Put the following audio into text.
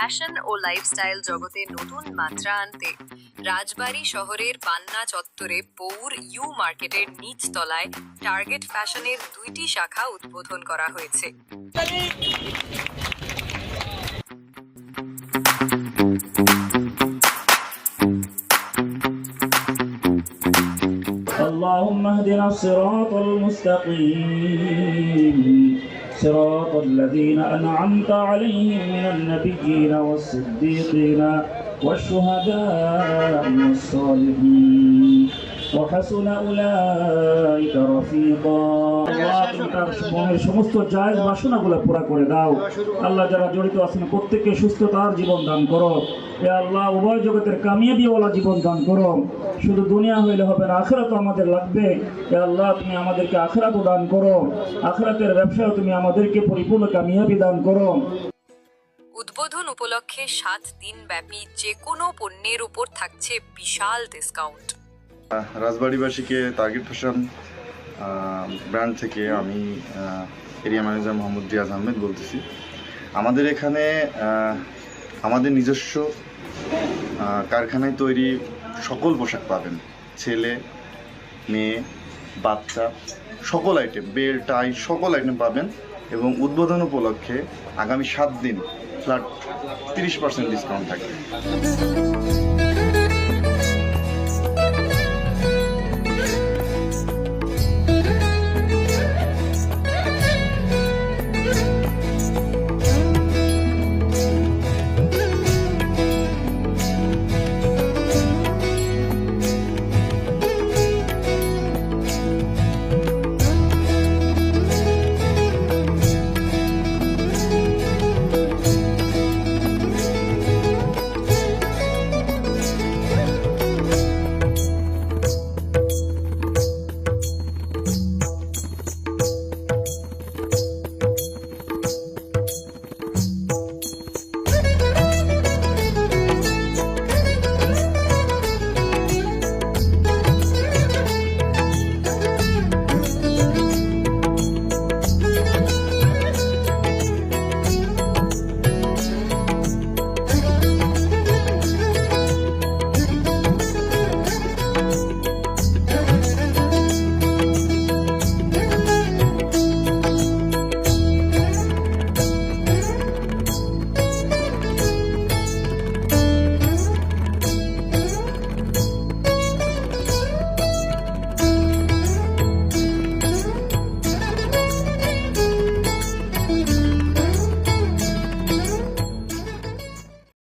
Fashion ও lifestyle জগতে নতুন মাত্রা আনতে রাজবাড়ী শহরের পান্না চত্বরে পৌর ইউ মার্কেটের নিচ তলায় টার্গেট ফ্যাশনের দুইটি শাখা উদ্বোধন করা হয়েছে اللهم اهدنا الصراط المستقيم صراط الذين أنعمت عليهم من النبيين والصديقين والشهداء والصالحين وحسن أولئك رفيقا আল্লাহ তুমি তার মনের সমস্ত জায়েজ বাসনাগুলো পুরা করে দাও আল্লাহ যারা জড়িত আছেন প্রত্যেককে সুস্থতার জীবন দান করো এ আল্লাহ উভয় জগতের কামিয়াবিওয়ালা জীবন দান করো শুধু দুনিয়া হইলে হবে না আখেরাতও আমাদের লাগবে এ আল্লাহ তুমি আমাদেরকে আখেরাতও দান করো আখেরাতের ব্যবসায় তুমি আমাদেরকে পরিপূর্ণ কামিয়াবি দান করো উদ্বোধন উপলক্ষে সাত দিন ব্যাপী যে কোনো পণ্যের উপর থাকছে বিশাল ডিসকাউন্ট রাজবাড়িবাসীকে টার্গেট ফ্যাশন ব্র্যান্ড থেকে আমি এরিয়া ম্যানেজার মোহাম্মদ রিয়াজ আহমেদ বলতেছি। আমাদের এখানে আমাদের নিজস্ব কারখানায় তৈরি সকল পোশাক পাবেন। ছেলে, মেয়ে, বাচ্চা, সকল আইটেম বেল টাই সকল আইটেম পাবেন এবং উদ্বোধন উপলক্ষে আগামী সাত দিন ফ্ল্যাট তিরিশ পার্সেন্ট ডিসকাউন্ট থাকবে